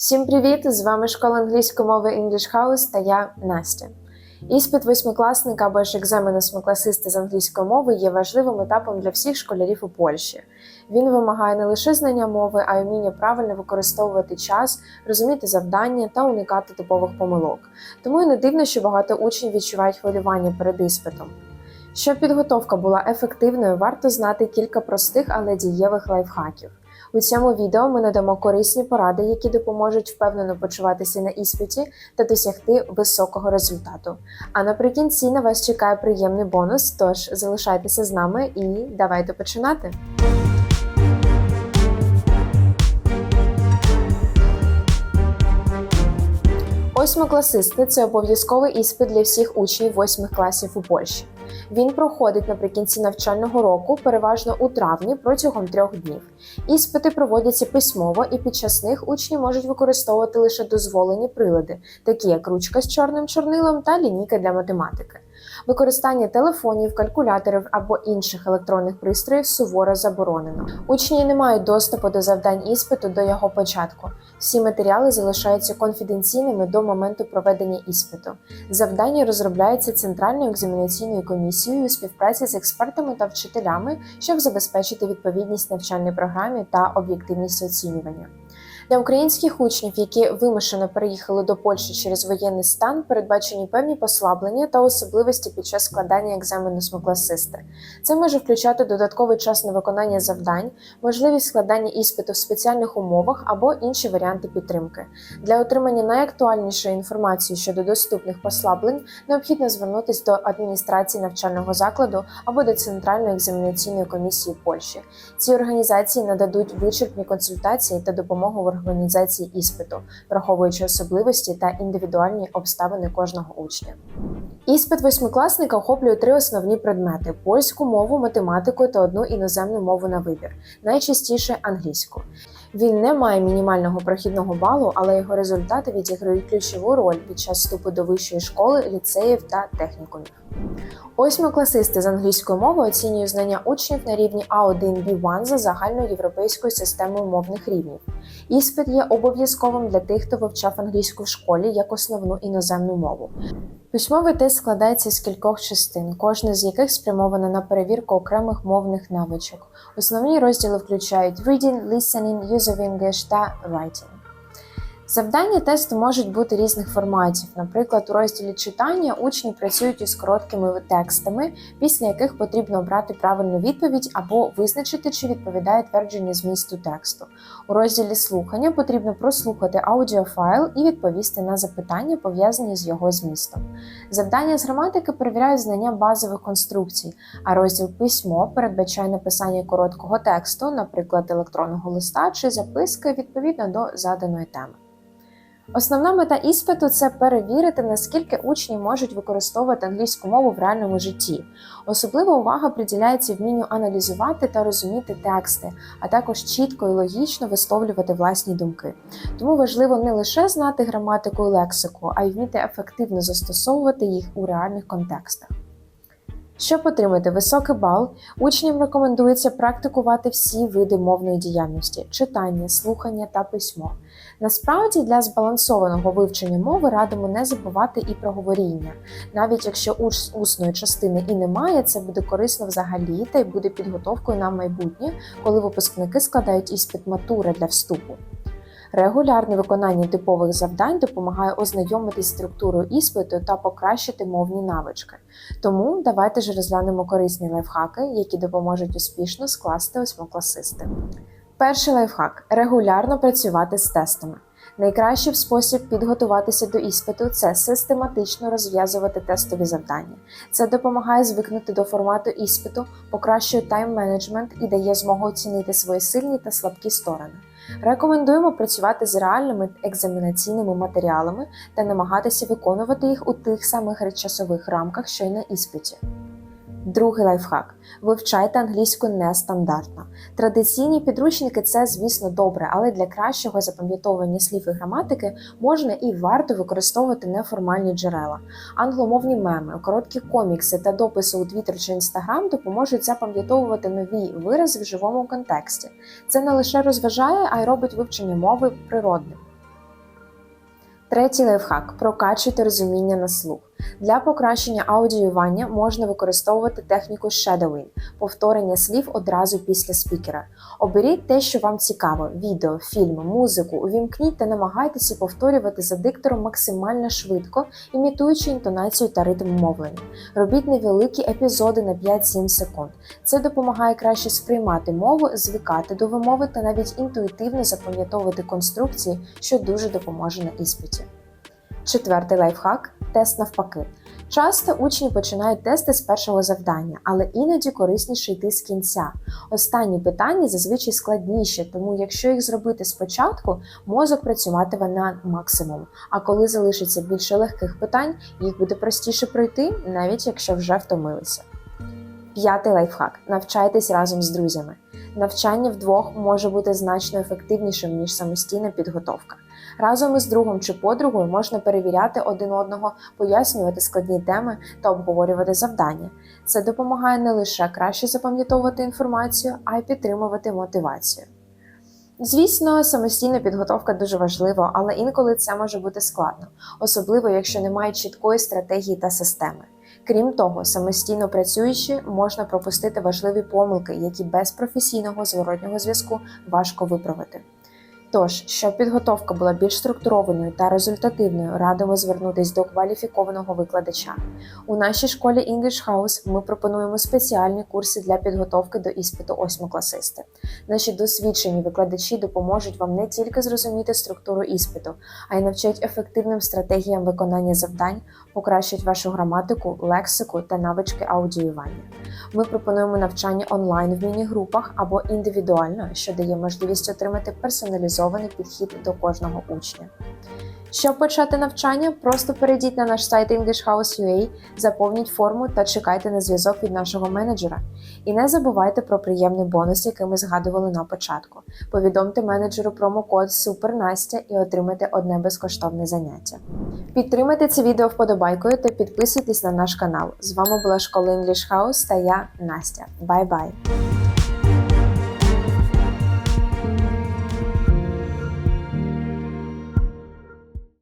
Всім привіт! З вами школа англійської мови English House та я Настя. Іспит восьмикласника або ж екзамен восьмикласиста з англійської мови є важливим етапом для всіх школярів у Польщі. Він вимагає не лише знання мови, а й вміння правильно використовувати час, розуміти завдання та уникати типових помилок. Тому і не дивно, що багато учнів відчувають хвилювання перед іспитом. Щоб підготовка була ефективною, варто знати кілька простих, але дієвих лайфхаків. У цьому відео ми надамо корисні поради, які допоможуть впевнено почуватися на іспиті та досягти високого результату. А наприкінці на вас чекає приємний бонус. Тож залишайтеся з нами і давайте починати. Восьмикласисти це обов'язковий іспит для всіх учнів восьмих класів у Польщі. Він проходить наприкінці навчального року, переважно у травні протягом трьох днів. Іспити проводяться письмово, і під час них учні можуть використовувати лише дозволені прилади, такі як ручка з чорним чорнилом та лінійка для математики. Використання телефонів, калькуляторів або інших електронних пристроїв суворо заборонено. Учні не мають доступу до завдань іспиту до його початку. Всі матеріали залишаються конфіденційними до моменту проведення іспиту. Завдання розробляється Центральною екзаменаційною комісією у співпраці з експертами та вчителями, щоб забезпечити відповідність навчальній програмі та об'єктивність оцінювання. Для українських учнів, які вимушено переїхали до Польщі через воєнний стан, передбачені певні послаблення та особливості під час складання екзамену смокласисти. Це може включати додатковий час на виконання завдань, можливість складання іспиту в спеціальних умовах або інші варіанти підтримки. Для отримання найактуальнішої інформації щодо доступних послаблень необхідно звернутися до адміністрації навчального закладу або до Центральної екзаменаційної комісії Польщі. Ці організації нададуть вичерпні консультації та допомогу в організації іспиту, враховуючи особливості та індивідуальні обставини кожного учня. Іспит восьмикласника охоплює три основні предмети: польську мову, математику та одну іноземну мову на вибір, найчастіше англійську. Він не має мінімального прохідного балу, але його результати відіграють ключову роль під час вступу до вищої школи, ліцеїв та технікумів. Восьмикласисти з англійської мови оцінюють знання учнів на рівні А1 B1 за загальноєвропейською системою мовних рівнів. Іспит є обов'язковим для тих, хто вивчав англійську в школі як основну іноземну мову. Письмовий тест складається з кількох частин, кожна з яких спрямована на перевірку окремих мовних навичок. Основні розділи включають reading, listening, use English та writing. Завдання тесту можуть бути різних форматів. Наприклад, у розділі читання учні працюють із короткими текстами, після яких потрібно обрати правильну відповідь або визначити, чи відповідає твердження змісту тексту. У розділі слухання потрібно прослухати аудіофайл і відповісти на запитання, пов'язані з його змістом. Завдання з граматики перевіряють знання базових конструкцій, а розділ письмо передбачає написання короткого тексту, наприклад, електронного листа чи записки відповідно до заданої теми. Основна мета іспиту це перевірити, наскільки учні можуть використовувати англійську мову в реальному житті. Особлива увага приділяється вмінню аналізувати та розуміти тексти, а також чітко і логічно висловлювати власні думки. Тому важливо не лише знати граматику і лексику, а й вміти ефективно застосовувати їх у реальних контекстах. Щоб отримати високий бал, учням рекомендується практикувати всі види мовної діяльності читання, слухання та письмо. Насправді для збалансованого вивчення мови радимо не забувати і про говоріння. Навіть якщо ус- усної частини і немає, це буде корисно взагалі та й буде підготовкою на майбутнє, коли випускники складають іспит матури для вступу. Регулярне виконання типових завдань допомагає ознайомитись з структурою іспиту та покращити мовні навички. Тому давайте ж розглянемо корисні лайфхаки, які допоможуть успішно скласти восьмикласисти. Перший лайфхак регулярно працювати з тестами. Найкращий спосіб підготуватися до іспиту це систематично розв'язувати тестові завдання. Це допомагає звикнути до формату іспиту, покращує тайм-менеджмент і дає змогу оцінити свої сильні та слабкі сторони. Рекомендуємо працювати з реальними екзаменаційними матеріалами та намагатися виконувати їх у тих самих часових рамках, що й на іспиті. Другий лайфхак: вивчайте англійську нестандартно. Традиційні підручники це, звісно, добре, але для кращого запам'ятовування слів і граматики можна і варто використовувати неформальні джерела. Англомовні меми, короткі комікси та дописи у Twitter чи Instagram допоможуть запам'ятовувати нові вирази в живому контексті. Це не лише розважає, а й робить вивчення мови природним. Третій лайфхак прокачуйте розуміння на слух. Для покращення аудіювання можна використовувати техніку shadowing – повторення слів одразу після спікера. Оберіть те, що вам цікаво: відео, фільми, музику. Увімкніть та намагайтеся повторювати за диктором максимально швидко, імітуючи інтонацію та ритм мовлення. Робіть невеликі епізоди на 5-7 секунд. Це допомагає краще сприймати мову, звикати до вимови та навіть інтуїтивно запам'ятовувати конструкції, що дуже допоможе на іспиті. Четвертий лайфхак тест навпаки. Часто учні починають тести з першого завдання, але іноді корисніше йти з кінця. Останні питання зазвичай складніші, тому якщо їх зробити спочатку, мозок працюватиме на максимум. А коли залишиться більше легких питань, їх буде простіше пройти, навіть якщо вже втомилися. П'ятий лайфхак: навчайтесь разом з друзями. Навчання вдвох може бути значно ефективнішим ніж самостійна підготовка. Разом із другом чи подругою можна перевіряти один одного, пояснювати складні теми та обговорювати завдання. Це допомагає не лише краще запам'ятовувати інформацію, а й підтримувати мотивацію. Звісно, самостійна підготовка дуже важлива, але інколи це може бути складно, особливо якщо немає чіткої стратегії та системи. Крім того, самостійно працюючи, можна пропустити важливі помилки, які без професійного зворотнього зв'язку важко виправити. Тож, щоб підготовка була більш структурованою та результативною, радимо звернутися до кваліфікованого викладача. У нашій школі English House ми пропонуємо спеціальні курси для підготовки до іспиту восьмикласисти. Наші досвідчені викладачі допоможуть вам не тільки зрозуміти структуру іспиту, а й навчать ефективним стратегіям виконання завдань, покращать вашу граматику, лексику та навички аудіювання. Ми пропонуємо навчання онлайн в міні-групах або індивідуально, що дає можливість отримати персоналізований підхід до кожного учня. Щоб почати навчання, просто перейдіть на наш сайт EnglishHouse.ua, заповніть форму та чекайте на зв'язок від нашого менеджера. І не забувайте про приємний бонус, який ми згадували на початку. Повідомте менеджеру промокод SUPERNASTя і отримайте одне безкоштовне заняття. Підтримайте це відео вподобайкою та підписуйтесь на наш канал. З вами була школа English House та я Настя. Бай-бай!